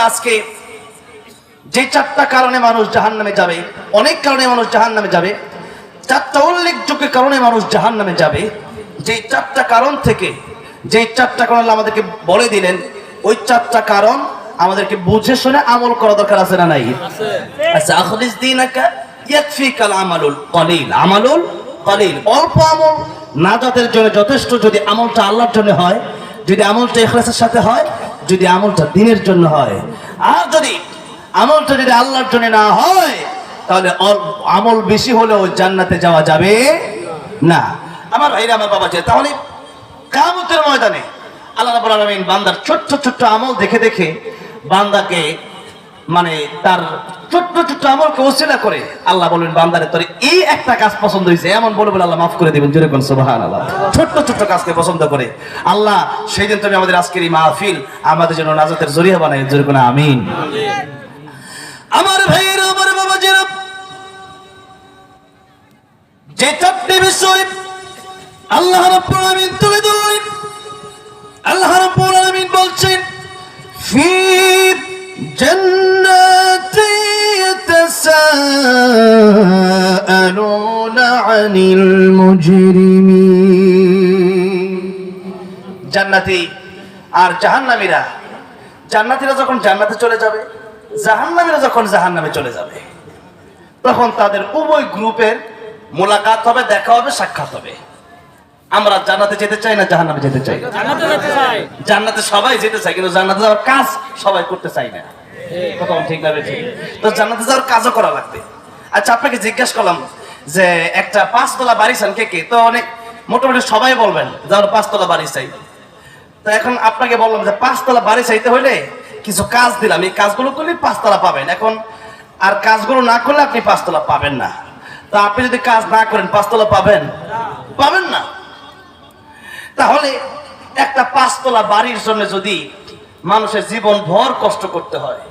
আজকে যে চারটা কারণে মানুষ জাহান নামে যাবে অনেক কারণে মানুষ জাহান নামে যাবে চারটা উল্লেখযোগ্য কারণে মানুষ জাহান নামে যাবে যে চারটা কারণ থেকে যে চারটা কারণ আমাদেরকে বলে দিলেন ওই চারটা কারণ আমাদেরকে বুঝে শুনে আমল করা দরকার আছে না নাই? আচ্ছা আখলিস ইয়াকফিকাল আমালুল কলিল। আমালুল কলিল। অল্প আমল নাজাতের জন্য যথেষ্ট যদি আমলটা আল্লাহর জন্য হয় যদি আমলটা ইখলাসের সাথে হয়, যদি আমলটা দিনের জন্য হয়। আর যদি আমলটা যদি আল্লাহর জন্য না হয়, তাহলে আমল বেশি হলেও জান্নাতে যাওয়া যাবে না। আমার ভাইরা, আমার বাবা যে, তাহলে কামতের ময়দানে আল্লাহ রাব্বুল আলামিন বান্দার ছোট্ট ছোট্ট আমল দেখে দেখে বান্দাকে মানে তার ছোট্ট ছোট্ট আমলকে ওসিলা করে, আল্লাহ বলবেন, বান্দারে, তোর এই একটা কাজ পছন্দ হয়েছে এমন বলে বলে আল্লাহ মাফ করে দেবেন, জোরে কোন সুবহান আল্লাহ ছোট্ট ছোট্ট কাজকে পছন্দ করে। আল্লাহ সেই দিন তুমি আমাদের আজকের এই মাহফিল আমাদের জন্য নাজাতের জরিয়া বানাই, জোরে কোন আমিন। আমার ভাইয়েরা, আমার বাবা যেরা যে চারটি বিষয় আল্লাহ রাব্বুল আলামিন তুলে ধরলেন। আল্লাহ রাব্বুল আলামিন বলছেন ফি জান্নাতি يتساءلون عن المجرمين জান্নাতি আর জাহান্নামীরা জান্নাতীরা যখন জান্নাতে চলে যাবে জাহান্নামীরা যখন জাহান্নামে চলে যাবে তখন তাদের উভয় গ্রুপের মোলাকাত হবে দেখা হবে সাক্ষাৎ হবে আমরা জান্নাতে যেতে চাই না জাহান্নামে যেতে চাই? জান্নাতে যেতে চাই। জান্নাতে সবাই যেতে চায় কিন্তু জান্নাতে যাওয়ার কাজ সবাই করতে চাই না। কথা ঠিক না ঠিক তো জান্নাতে যাওয়ার কাজও করা লাগবে। আচ্ছা আপনাকে জিজ্ঞেস করলাম যে একটা পাঁচতলা বাড়ি চান কে কে? তো অনেক মোটামুটি সবাই বলবেন যে পাঁচতলা বাড়ি চাই। তো এখন আপনাকে বললাম যে পাঁচতলা বাড়ি চাইতে হলে কিছু কাজ দিলাম। এই কাজগুলো করলে পাঁচতলা পাবেন। এখন আর কাজগুলো না করলে আপনি পাঁচতলা পাবেন না। তো আপনি যদি কাজ না করেন পাঁচতলা পাবেন? পাবেন না। তাহলে একটা পাঁচতলা বাড়ির জন্য যদি মানুষের জীবন ভর কষ্ট করতে হয়,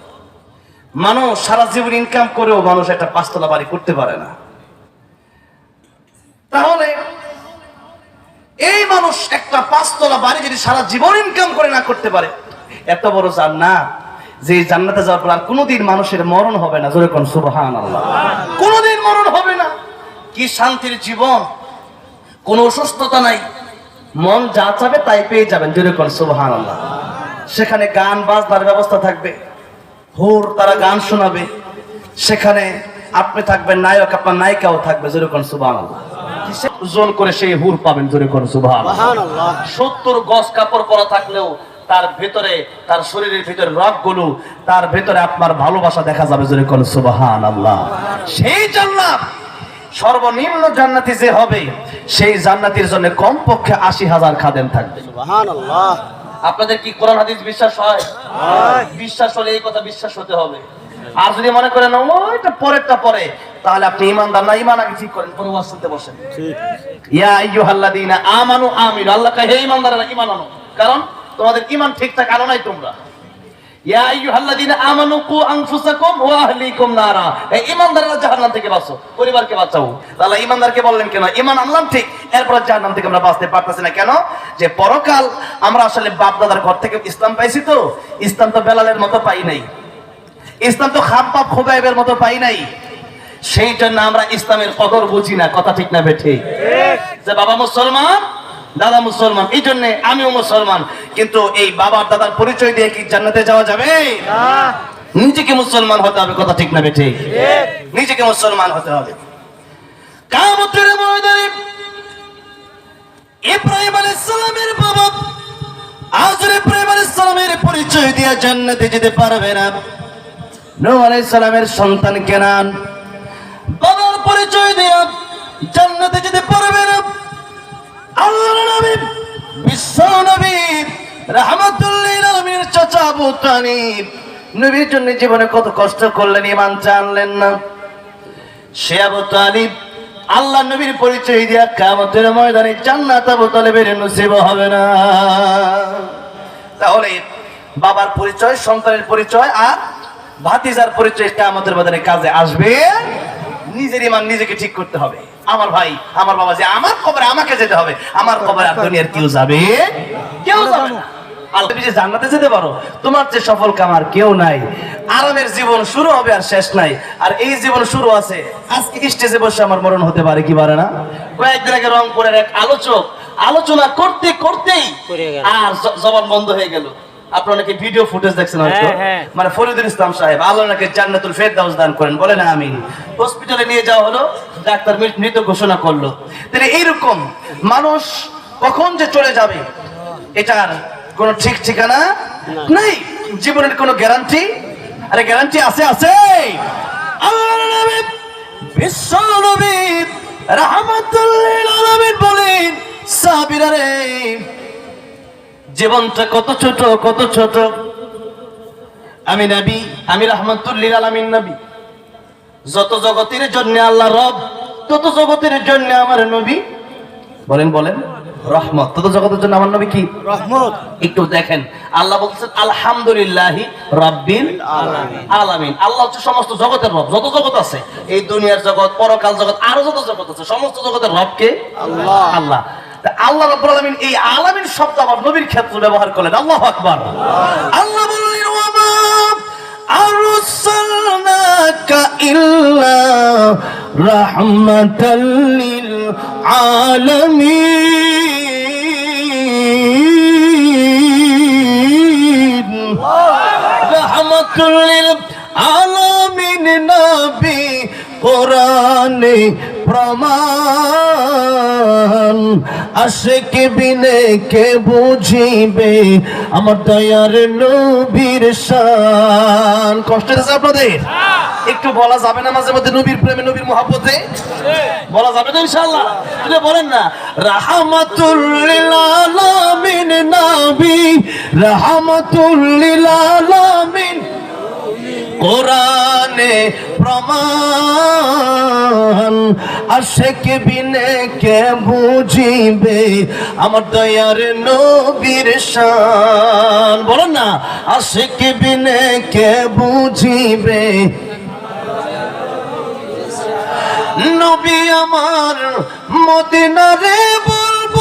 মানুষ সারা জীবন ইনকাম করেও মানুষ একটা পাঁচতলা বাড়ি করতে পারে না। তাহলে এই মানুষ একটা পাঁচতলা বাড়ি যদি সারা জীবন ইনকাম করে না করতে পারে, এত বড় জান্নাত, যে জান্নাতে যাওয়ার পর আর কোনোদিন মানুষের মরণ হবে না। জোরে কোন সুবহান আল্লাহ কোনোদিন মরণ হবে না। কি শান্তির জীবন, কোনো অসুস্থতা নাই মন যা চাবে তাই পেয়ে যাবেন। জোরে কোন সুবহান আল্লাহ সেখানে গান বাজনার ব্যবস্থা থাকবে। হুর তারা গান শোনাবে। সেখানে আপনি থাকবেন নায়ক আপনার নায়িকাও থাকবে। জোরে কোন সুবহান আল্লাহ ওজন করে সেই হুর পাবেন জোরে কোন সুবহান সত্তর গজ কাপড় পরা থাকলেও তার ভেতরে তার শরীরের ভিতরে রগগুলো তার ভেতরে আপনার ভালোবাসা দেখা যাবে জোরে কোন সুবহান আল্লাহ সেই জান্নাত সর্বনিম্ন জান্নাতি যে হবে সেই জান্নাতির জন্য কমপক্ষে আশি হাজার খাদেম থাকবে। আপনাদের কি কোরআন হাদিস বিশ্বাস হয়? বিশ্বাস হলে এই কথা বিশ্বাস হতে হবে। আর যদি মনে করেন ওইটা পরেরটা পরে তাহলে আপনি ইমানদার না ইমান আগে ঠিক করেন পরে ওয়াজ শুনতে বসেন। ঠিক। ইয়া আইয়ুহাল্লাযীনা আমানু আমিনু আল্লাহ হে ইমানদাররা ঈমান আনো। কারণ তোমাদের ঈমান ঠিকঠাক আনো নাই তোমরা। ইয়া আইয়ুহাল্লাযীনা আমানু কু আনফুসাকুম ওয়া আহলিকুম নারা। এই ঈমানদাররা জাহান্নাম থেকে বাঁচো পরিবারকে বাঁচাও। তাহলে ঈমানদারকে বললেন কেন? ঈমান আনলাম ঠিক এরপর জাহান্নাম থেকে আমরা বাঁচতে পারতেছি না। কেন? যে পরকাল আমরা আসলে বাপ দাদার ঘর থেকে ইসলাম পাইছি তো ইসলাম তো বেলালের মতো পাই নাই। ইসলাম তো খাব্বাব খোবাইবের মতো পাই নাই। সেই জন্য আমরা ইসলামের কদর বুঝি না কথা ঠিক না বেঠে যে বাবা মুসলমান দাদা মুসলমান এই জন্য আমিও মুসলমান। কিন্তু এই বাবার দাদার পরিচয় দিয়ে কি জান্নাতে যাওয়া যাবে? নিজেকে মুসলমান হতে হবে কথা ঠিক না বেঠে নিজেকে মুসলমান হতে হবে। কামতের ময়দানে ইব্রাহিম আলাইহিস সালামের বাবা আজর ইব্রাহিম আলাইহিস সালামের পরিচয় দিয়ে জান্নাতে যেতে পারবে না। নূহ আলাইহিস সালামের সন্তান কেনান। বাবার পরিচয় দিয়ে জান্নাতে যেতে পারবে না। আবু নবীর জন্য জীবনে কত কষ্ট করলেন ইমান জানলেন না। সে আবু তালিব, আল্লাহ নবীর পরিচয় দিয়া কামতের ময়দানে জান্নাত আবু তালিবের নসিব হবে না। তাহলে বাবার পরিচয়, সন্তানের পরিচয় আর ভাতিজার পরিচয় কামতের ময়দানে কাজে আসবে। নিজের ইমান নিজেকে ঠিক করতে হবে। আমার ভাই আমার বাবা যে আমার খবরে আমাকে যেতে হবে। আমার খবরে আর দুনিয়ার কেউ যাবে কেউ যাবে না। তুমি যে জান্নাতে যেতে পারো তোমার যে সফল কামার কেউ নাই। আরামের জীবন শুরু হবে আর শেষ নাই। আর এই জীবন শুরু আছে আজকে স্টেজে বসে আমার মরণ হতে পারে কি পারে না? কয়েকদিন আগে রংপুরের এক আলোচক আলোচনা করতে করতেই আর জবান বন্ধ হয়ে গেল। আপনারা নাকি ভিডিও ফুটেজ দেখছেন হয়তো? হ্যাঁ, হ্যাঁ। মানে ফরিদুল ইসলাম সাহেব আল্লাহ নাকি জান্নাতুল ফেরদাউস দান করেন বলেন আমিন। হসপিটালে নিয়ে যাওয়া হলো ডাক্তার মৃত- ঘোষণা করল। তাহলে এইরকম মানুষ কখন যে চলে যাবে এটার কোনো ঠিক ঠিকানা নেই। জীবনের কোনো গ্যারান্টি আরে গ্যারান্টি আছে আছে। বিশ্ব নবী রাহমাতুল আলামিন বলেন সাহাবীরা রে জীবনটা কত ছোট কত ছোট। আমি নবী আমি রহমতুল্লিল আলামিন নবী। যত জগতের জন্য আল্লাহ রব তত জগতের জন্য আমার নবী। বলেন বলেন। রহমত। তত জগতের জন্য আমার নবী কি? রহমত। একটু দেখেন। আল্লাহ বলছেন আলহামদুলিল্লাহ রব্বিল আলামিন। আল্লাহ হচ্ছে সমস্ত জগতের রব। যত জগৎ আছে এই দুনিয়ার জগৎ পরকাল জগৎ আরও যত জগৎ আছে সমস্ত জগতের রবকে আল্লাহ। আল্লাহ। আল্লাহ রাব্বুল আলামিন এই আলামিন শব্দ আমার নবীর ক্ষেত্রে ব্যবহার করলেন। আল্লাহু আকবার। আল্লাহ আরসালনাকা আলামিন নবী কোরআনে প্রমাণ আশেক বিনে কে বুঝিবে? আমার দয়ার নবীর শান। কষ্ট হচ্ছে আপনাদের? একটু বলা যাবে না মাঝে মধ্যে নবীর প্রেমে নবীর মহাব্বতে? বলা যাবে না ইনশাআল্লাহ। যদি বলেন না রাহমাতুল লিল আলামিন নবী রাহমাতুল লিল আলামিন কোরআনে প্রমাণ। আশেক বিনে কে বুঝিবে? আমার দয়ার নবীর শান। বলেন না আশেক বিনে কে বুঝিবে? নবী আমার মদিনারে বলব,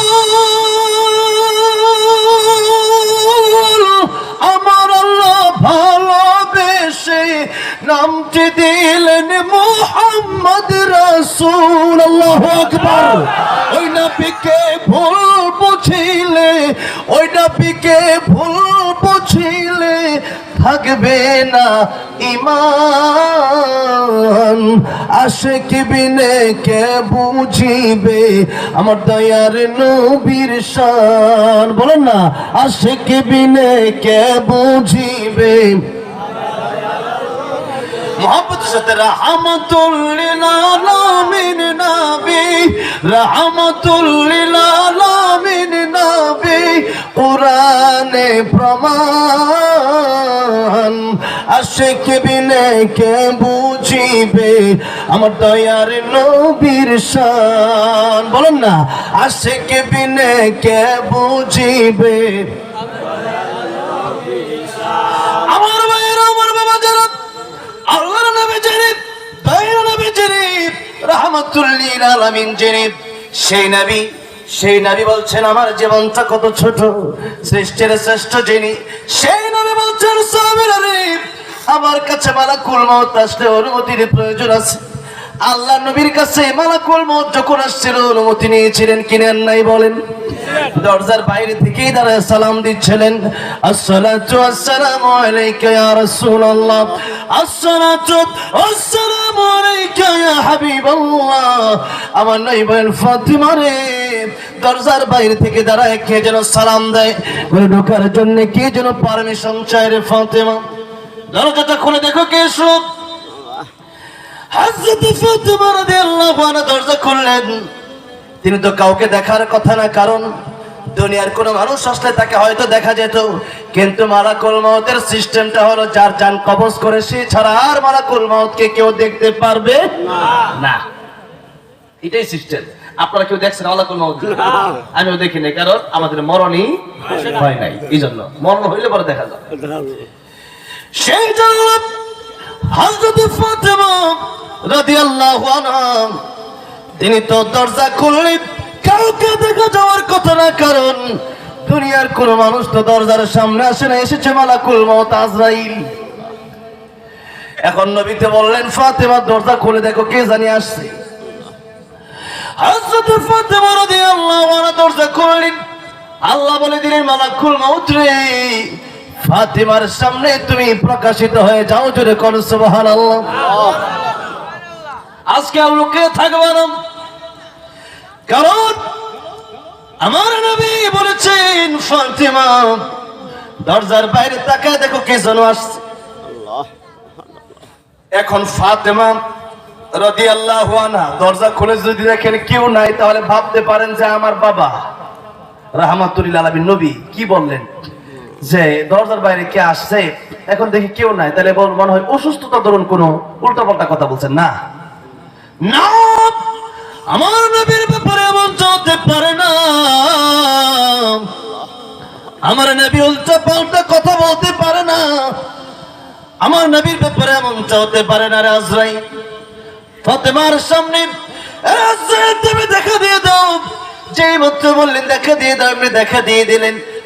আমার আল্লাহ নামটি দিলেন মোহাম্মদ রাসূল আল্লাহু আকবার। ওই নবীকে ভুল বুঝিলে, ওই নবীকে ভুল বুঝিলে থাকবে না ইমান আসে কি বিনে কে বুঝিবে? আমার দয়ার নবীর শান। বলেন না আসে কি বিনে কে বুঝিবে? মোহাম্মদ সাথে নবী রাহমাতুল্লিল নবী, কোরআনে প্রমাণ। আশেক বিনে কে বুঝিবে আমার দয়ার নবীর শান। বলেন না, আশেক বিনে কে বুঝিবে রাহমাতুল্লিল সেই নবী সেই নবী বলছেন, আমার জীবনটা কত ছোট, সৃষ্টির শ্রেষ্ঠ যিনি। সেই নবী বলছেন আমার কাছে মালা কুলমাও আসলে অনুমতির প্রয়োজন আছে। আল্লাহ নবীর কাছে মালাকুল মউত যখন আসছিল, অনুমতি নিয়েছিলেন কিনেন নাই বলেন। দরজার বাইরে থেকেই দাঁড়ায় সালাম দিচ্ছিলেন। আসসালাতু আসসালামু আলাইকা ইয়া রাসূলুল্লাহ। আসসালাতু আলাইকা ইয়া হাবিবাল্লাহ। আমার নই বোন ফাতিমা রে। দরজার বাইরে থেকে দাঁড়ায় কে যেন সালাম দেয়। বলে, ঢোকার জন্য কে যেন পারমিশন চায় রে ফাতিমা? দরজাটা খুলে দেখো কে সব হযরত ফাতিমা রাদিয়াল্লাহু আনহা দরজা খুললেন। তিনি তো কাউকে দেখার কথা না কারণ দুনিয়ার কোনো মানুষ আসলে তাকে হয়তো দেখা যেত। কিন্তু মালাকুল মউতের সিস্টেমটা হলো যার যান কবজ করে সে ছাড়া আর মালাকুল মউতকে কেউ দেখতে পারবে না। এটাই সিস্টেম। আপনারা কেউ দেখছেন মালাকুল মউত? আমিও দেখিনি কারণ আমাদের মরণই হয় নাই। এই জন্য মরণ হইলে পরে দেখা যাবে। সেই জন্য হযরত ফাতেমা রাদিয়াল্লাহু আনহা, তিনি তো দরজা খুললেন। কাউকে দেখা যাওয়ার কথা না, কারণ দুনিয়ার কোন মানুষ তো দরজার সামনে আসে না, এসেছে মালাকুল মত আজরাইল। এখন নবীতে বললেন, ফাতেমা, দরজা খুলে দেখো, কে জানি আসছে? আল্লাহ বলে দিলেন, মালাকুল মউত রে। ফাতেমার সামনে তুমি প্রকাশিত হয়ে যাও জোরে কর সুবহানাল্লাহ। আজকে আর লোকে থাকবে না। কারণ আমার নবী বলেছেন ফাতেমা দরজার বাইরে তাকায় দেখো কে যেন আসছে। এখন ফাতেমা রদি আল্লাহ দরজা খুলে যদি দেখেন কেউ নাই তাহলে ভাবতে পারেন যে আমার বাবা। রাহমাতুল্লিল আলমী নবী কি বললেন? যে দরজার বাইরে কে আসছে, এখন দেখি কেউ নাই। তাহলে মনে হয় অসুস্থতা ধরুন কোনো উল্টাপাল্টা কথা বলছেন, না? না, আমার নবীর ব্যাপারে এমন চলতে পারে না। আমার নবী উল্টা পাল্টা কথা বলতে পারে না। আমার নবীর ব্যাপারে এমন চলতে পারে না, রাজরাই। ফতেমার সামনে তুমি দেখা দিয়ে দাও। যেই মাত্র বললেন, দেখা দিয়ে দাও এমনি দেখা দিয়ে দিলেন।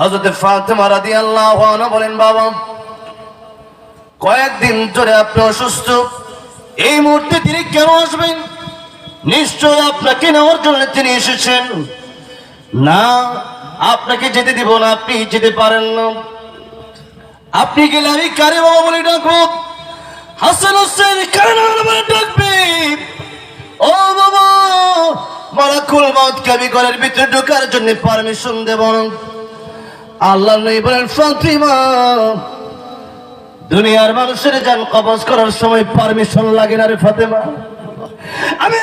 হযরত ফাতেমা রাদিয়াল্লাহু আনহা বলেন, বাবা, কয়েকদিন ধরে আপনি অসুস্থ। এই মুহূর্তে তিনি কেন আসবেন? নিশ্চয় আপনাকে নেওয়ার জন্য তিনি এসেছেন। না, আপনাকে যেতে দিব না, আপনি যেতে পারেন না। আপনি গেলে আমি কারে বাবা বলে ডাকবো? হাসান হোসেন কারে বলে ডাকবে? ও বাবা মালাকুল মত কাবি ঘরের ভিতরে ঢোকার জন্য পারমিশন দেব না। আল্লাহ বলেন, ফাতিমা, দুনিয়ার মানুষের যান কবজ করার সময় পারমিশন লাগে না রে ফাতেমা। আমি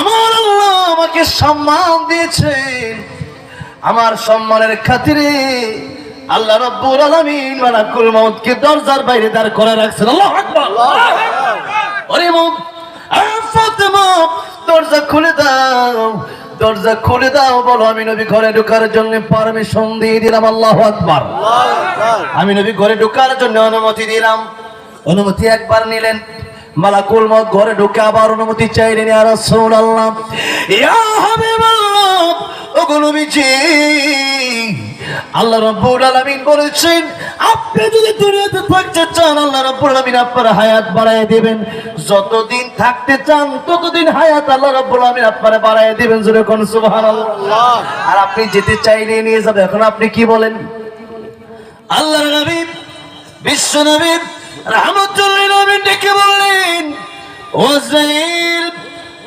আমার আল্লাহ আমাকে সম্মান দিয়েছেন। আমার সম্মানের খাতিরে আল্লাহ রব্বুল আলামিন মালাকুল মউতকে দরজার বাইরে দাঁড় করে রাখছেন। আল্লাহু আরে ফাতেমা, দরজা খুলে দাও। দরজা খুলে দাও, বলো, আমি নবী ঘরে ঢোকার জন্য পারমিশন দিয়ে দিলাম, আল্লাহু আকবার। আমি নবী ঘরে ঢোকার জন্য অনুমতি দিলাম। অনুমতি একবার নিলেন। মালাকুল মত ঘরে ঢুকে আবার অনুমতি চাইলেন আর ইয়া রাসূলুল্লাহ। ইয়া হাবিবাল্লাহ, ওগো নবীজি, আল্লাহ রাব্বুল আলামিন বলেছেন আপনি যদি দুনিয়াতে থাকতে চান আল্লাহ রাব্বুল আলামিন আপনার হায়াত বাড়ায় দিবেন। যতদিন থাকতে চান ততদিন হায়াত আল্লাহ রাব্বুল আলামিন আপনার বাড়ায় দিবেন জোরে কোন সুবহানাল্লাহ। আর আপনি যেতে চাইলে নিয়ে যাবে এখন আপনি কি বলেন? আল্লাহর নবী বিশ্ব নবী রহমতুল্লিল আমিন ডেকে বললেন ওয়াজাইল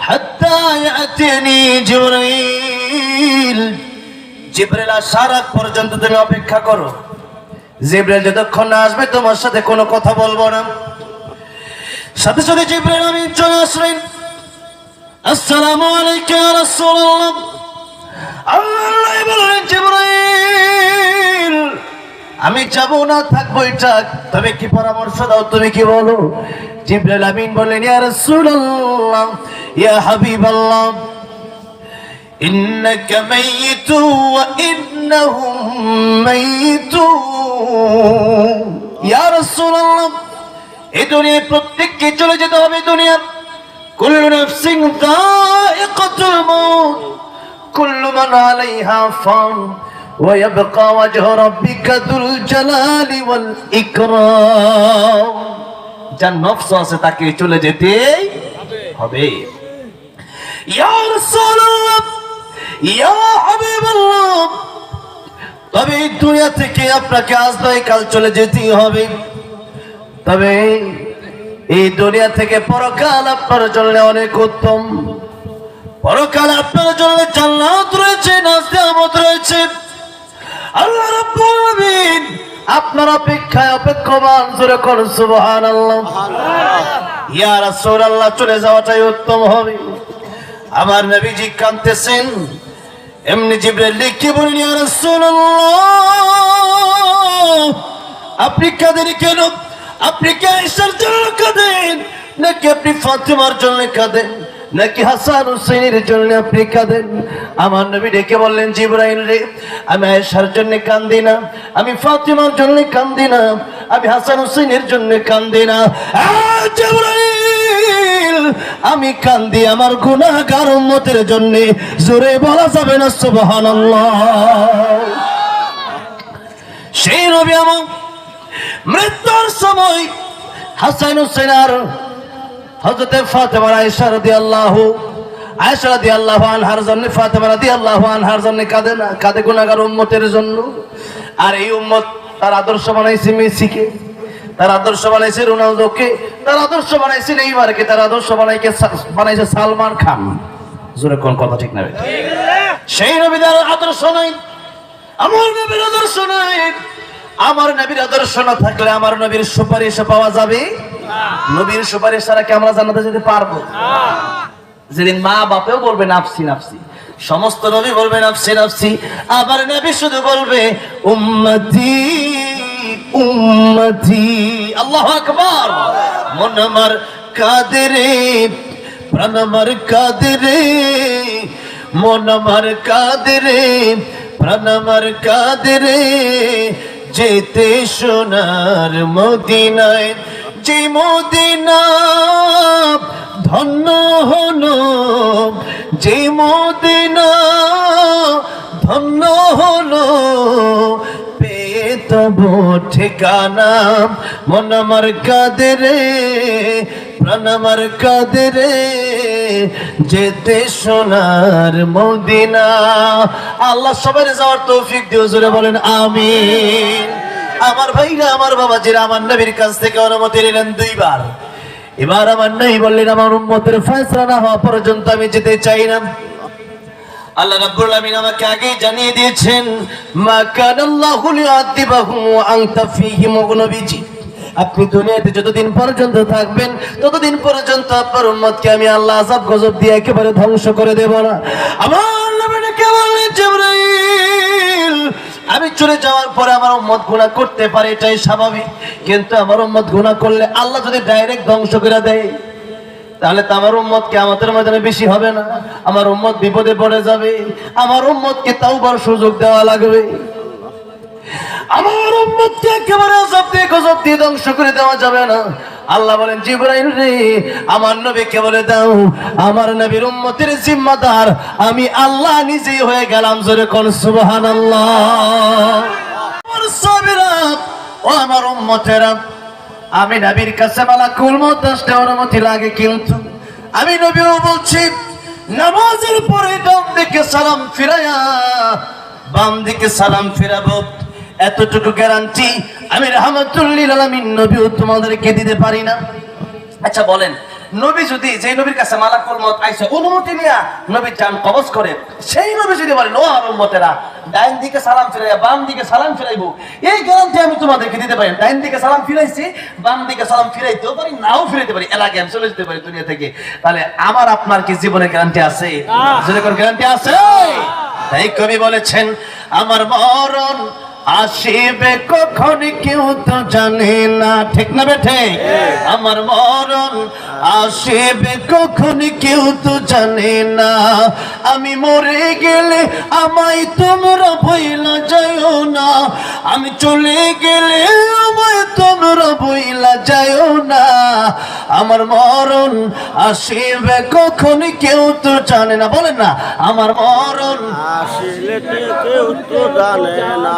হাত্তা ইয়াতিনি জিবরাইল। জিবরাইল আসার পর্যন্ত তুমি অপেক্ষা করো। জিবরাইল যতক্ষণ না আসবে, তোমার সাথে কোনো কথা বলব না। সাথে সাথে জিবরাইল আমিন চলে আসলেন আসসালামু আলাইকুম ইয়া রাসূলুল্লাহ। আল্লাহ বললেন জিবরাইল, আমি যাব না, থাকব এটা তবে কি পরামর্শ দাও, তুমি কি বলো? জিব্রাইল আমিন বললেন, ইয়া রাসূলুল্লাহ, ইয়া হাবিবাল্লাহ। ইন্নাকা মাইয়িতু ওয়া ইন্নাহুম মাইয়িতুন ইয়া রাসূলুল্লাহ এই দুনিয়ায় প্রত্যেককে চলে যেতে হবে দুনিয়া কুল্লু নাফসিন যায়িকাতুল মাউত কুল্লু মান আলাইহা ফান ويبقى وجه ربك ذو الجلال والإكرام যার নফস আছে তাকে চলে যেতে হবে ইয়া রাসূলুল্লাহ ইয়া হাবিবাল্লাহ তবে এই দুনিয়া থেকে আপনাকে আজ নয় কাল চলে যেতেই হবে। তবে এই দুনিয়া থেকে পরকাল আপনার জন্য অনেক উত্তম। পরকাল আপনার জন্য জান্নাত রয়েছে নাজিয়ামত রয়েছে। আল্লাহ রাব্বুল আলামিন আপনার অপেক্ষায় অপেক্ষমান জোরে কর সুবহানাল্লাহ। ইয়া রাসূলুল্লাহ চলে যাওয়াটাই উত্তম হবে। আমার নবীজি কাঁদতেছেন এমনি জিব্রাইল লিখে বলেন ইয়া রাসূলুল্লাহ আপনি কাঁদেন কেন? আপনি কি জন্য কাঁদেন? নাকি আপনি ফাতিমার জন্য কাঁদেন? নাকি হাসান হুসেনের জন্য আপনি কাঁদেন? আমার নবী ডেকে বললেন জিব্রাইল রে আমি আয়েশার জন্য কান্দি না আমি ফাতিমার জন্য কান্দি না আমি হাসান হুসেনের জন্য কান্দি না। আহ, আমি কান্দি আমার গুনাহগার উম্মতের জন্য। জোরে বলা যাবে না, সুবহানাল্লাহ। সেই নবী আমার মৃত্যুর সময় হাসান হুসেন আর হজরতে ফাতেমা আয়েশা রাদিয়াল্লাহু আয়েশা রাদিয়াল্লাহু আনহার জন্য, ফাতেমা রাদিয়াল্লাহু আনহার জন্য কাঁদে না, কাঁদে গুনাহগার উম্মতের জন্য। আর এই উম্মত তার আদর্শ বানাইছে মেসিকে। তার আদর্শ বানাইছে রোনালদোকে, তার আদর্শ বানাইছে নেইমারকে, তার আদর্শ বানাইকে বানাইছে সালমান খান। জোরে কোন কথা ঠিক না সেই নবীদের আদর্শ নাই, আমার নবীর আদর্শ নাই। আমার নবীর আদর্শ না থাকলে আমার নবীর সুপারিশ পাওয়া যাবে? নবীর সুপারিশ ছাড়া কি আমরা জানাতে যেতে পারব? যেদিন মা বাপেও বলবে, নাফসি নাফসি। সমস্ত নবী বলবে, নাফসি নাফসি। আবার নবী শুধু বলবে, উম্মতি উম্মতি। আল্লাহু আকবার। মন আমার কাদেরে প্রাণ আমার কাদেরে মন আমার কাদেরে প্রাণ আমার কাদেরে যেতে সোনার মদিনায়, যে মদিনা ধন্য হলো, যে মদিনা ধন্য পেয়ে তব ঠিকানা। মন আমার কাদেরে প্রাণ আমার কাদেরে যেতে সোনার মদিনা। আল্লাহ সবাই যাওয়ার তৌফিক দিও, জোরে বলেন, আমিন। আমার ভাইরা, আমার বাবাজিরা, আমার নবীর কাছ থেকে অনুমতি নিলেন দুইবার। এবার আমার নাই বললেন, আমার উম্মতের ফয়সলা না হওয়া পর্যন্ত আমি যেতে চাই না। আল্লাহ রাব্বুল আলামিন আমাকে আগেই জানিয়ে দিয়েছেন, মা কানাল্লাহু ওয়া আনতা ফীহিম নবীজি। আপনি দুনিয়াতে যতদিন পর্যন্ত থাকবেন, ততদিন পর্যন্ত আপনার উম্মতকে আমি আল্লাহ আযাব গজব দিয়ে একেবারে ধ্বংস করে দেব না। আমার নবীকে বললেন, জিবরাইল, আমি চলে যাওয়ার পরে আমার উম্মত গুনাহ করতে পারে, এটাই স্বাভাবিক। কিন্তু আমার উম্মত গুনাহ করলে আল্লাহ যদি ডাইরেক্ট ধ্বংস করে দেয় তাহলে তো আমার উম্মত কে আমাদের ময়দানে বেশি হবে না। আমার উম্মত বিপদে পড়ে যাবে। আমার উম্মতকে তাওবার সুযোগ দেওয়া লাগবে। আমার উম্মতকে একেবারে আযাব দিয়ে গজব দিয়ে ধ্বংস করে দেওয়া যাবে না। আল্লাহ বলেন, জিব্রাইল রে, আমার নবীকে বলে দাও, আমার নবীর উম্মতের জিম্মাদার, আমি আল্লাহ নিজেই হয়ে গেলাম জোরে কোন সুবহানাল্লাহ। আমার সাবিরা ও আমার উম্মতেরা আমি নবীর কাছে মালা কুলম দশটা অনুমতি লাগে কিন্তু আমি নবীও বলছি, নামাজের পরে ডান দিকে সালাম ফিরাইয়া, বাম দিকে সালাম ফিরাবো। এতটুকু গ্যারান্টি আমি রহমতুল্লিল আলমিন নবীও তোমাদেরকে দিতে পারি না। আচ্ছা বলেন নবী যদি যে নবীর কাছে মালাকুল মত আইসে অনুমতি নিয়া নবীর জান কবজ করে সেই নবী যদি বলেন ও আমার উম্মতেরা ডাইন দিকে সালাম ফিরাইয়া বাম দিকে সালাম ফিরাইবো। এই গ্যারান্টি আমি তোমাদেরকে দিতে পারি ডাইন দিকে সালাম ফিরাইছি বাম দিকে সালাম ফিরাইতেও পারি নাও ফিরাইতে পারি। এলাকায় আমি চলে যেতে পারি দুনিয়া থেকে। তাহলে আমার আপনার কি জীবনের গ্যারান্টি আছে? যদি কোন গ্যারান্টি আছে? তাই কবি বলেছেন আমার মরণ আসিবে কখন কেউ তো জানে না। ঠিক না বেঠে আমার মরণ আসিবে কখন কেউ তো জানে না। আমি মরে গেলে আমায় তোমরা ভইলা যাও না। আমি চলে গেলে আমায় তোমরা বইলা যাও না। আমার মরণ আসিবে কখন কেউ তো জানে না। বলেন না, আমার মরণ আসলে কেউ তো জানে না।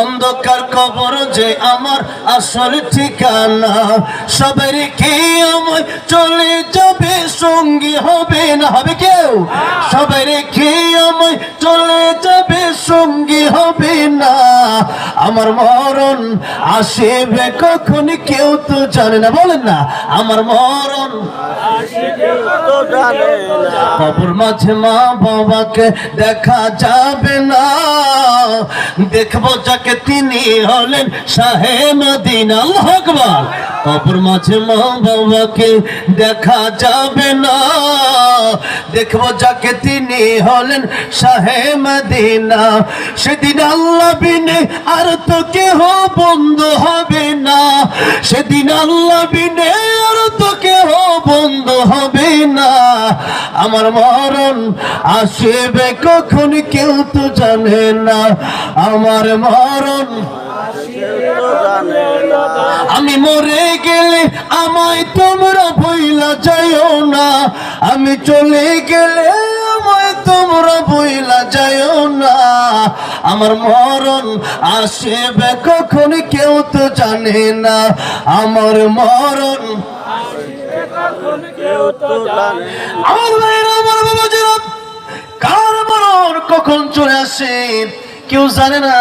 অন্ধকার কবর যে আমার আসল ঠিকানা, সবের কি আমায় চলে যাবে, সঙ্গী হবে না, হবে কেউ? সবের কি আমায় চলে যাবে, সঙ্গী হবে না? আমার মরণ আসবে কখন, কেউ তো জানে না, বলেন না। আমার মরণ কবর মাঝে মা বাবাকে দেখা যাবে না। দেখব যাকে তিনি হলেন শাহে মদিনা আল্লাহ কবর মাঝে মা বাবাকে দেখা যাবে না। দেখব যাকে তিনি হলেন শাহে মদিনা। সেদিন আল্লাহ বিনে আর তো কেহ বন্ধ হবে না। সেদিন আল্লাহ বিনে আর তো কেহ বন্ধ হবে না। আমার মরণ আসবে কখন কেউ তো জানে না। আমার মরণ তো জানে আমি মরে গেলে আমায় তোমরা বইলা যাইও না। আমি চলে গেলে আমায় তোমরা বইলা যাইও না। আমার মরণ আসবে কখন কেউ তো জানে না। আমার মরণ আমার কখন চলে আসে কেউ জানে না।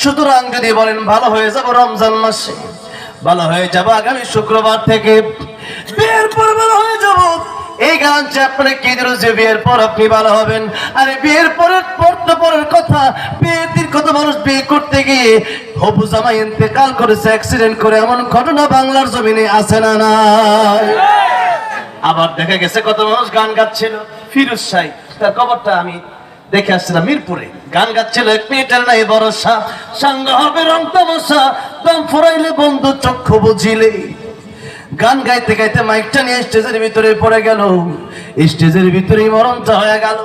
সুতরাং যদি বলেন, ভালো হয়ে যাব রমজান মাসে। ভালো হয়ে যাব আগামী শুক্রবার থেকে। বিয়ের পর ভালো হয়ে যাব। এই গান যে আপনারা কি দিল যে বিয়ের পর আপনি ভালো হবেন। আরে বিয়ের পরের পর তো পরের কথা। বিয়ের দিন কত মানুষ বিয়ে করতে গিয়ে হবু জামাই ইন্তেকাল করেছে অ্যাক্সিডেন্ট করে, এমন ঘটনা বাংলার জমিনে আছে না নাই। আবার দেখা গেছে কত মানুষ গান গাচ্ছিল। ফিরুজ সাই তার খবরটা আমি দেখে আসছিলাম মিরপুরে। গান গাচ্ছিল, এক মিনিটের নাই বড় ভরসা, সাঙ্গ হবে রং তামাশা দম ফুরাইলে বন্ধু চক্ষু বুঝিলে। গান গাইতে গাইতে মাইকটা নিয়ে স্টেজের ভিতরে পড়ে গেল। স্টেজের ভিতরেই মরণটা হয়ে গেল।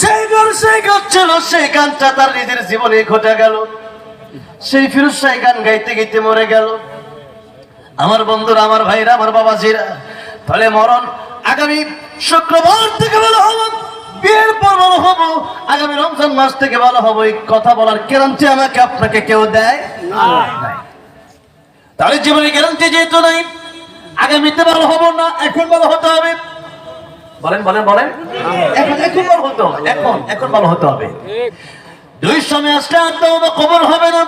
সেই গান সেই গাচ্ছিল সেই গানটা তার নিজের জীবনে ঘটে গেল। সেই ফিরুজ সাই গান গাইতে গাইতে মরে গেল। আমার বন্ধুরা, আমার ভাইরা, আমার বাবাজিরা, তাহলে মরণ আগামী শুক্রবার থেকে ভালো হব। বিয়ের পর ভালো হব আগামী রমজান মাস থেকে ভালো হব এই কথা বলার গ্যারান্টি আমাকে আপনাকে কেউ দেয়। তাহলে জীবনে গ্যারান্টি যেহেতু নাই আগামীতে ভালো হব না এখন ভালো হতে হবে। বলেন বলেন বলেন। এখন এখন ভালো হতে হবে এখন এখন ভালো হতে হবে। দুই সময় আসলে আর তো কবর হবে না।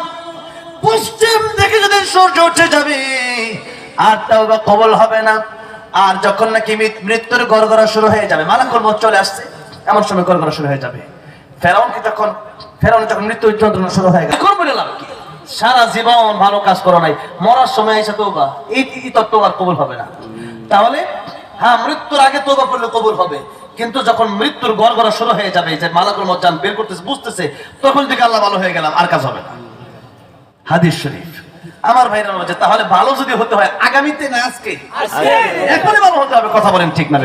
পশ্চিম থেকে যদি সূর্য উঠে যাবে আর তাও বা কবল হবে না। আর যখন নাকি মৃত- মৃত্যুর গড়গড়া শুরু হয়ে যাবে মালাকুল মত চলে আসছে। এমন সময় গড়গড়া শুরু হয়ে যাবে। ফেরাউন কি তখন ফেরাউন যখন মৃত্যু যন্ত্রণা শুরু হয়ে গেল বলে লাভ কি? সারা জীবন ভালো কাজ করো নাই। মরার সময় এসে তোবা এই এই তত্ত্ব আর কবুল হবে না। তাহলে হ্যাঁ মৃত্যুর আগে তোবা করলে কবুল হবে। কিন্তু যখন মৃত্যুর গড়গড়া শুরু হয়ে যাবে যে মালাকুল মত যান বের করতেছে বুঝতেছে তখন থেকে আল্লাহ ভালো হয়ে গেলাম আর কাজ হবে না। হাদিস শরীফ। আমার ভাইরা বলছে তাহলে ভালো যদি হতে হয় আগামীতে না আজকে? এখনই ভালো হতে হবে কথা বলেন ঠিক না?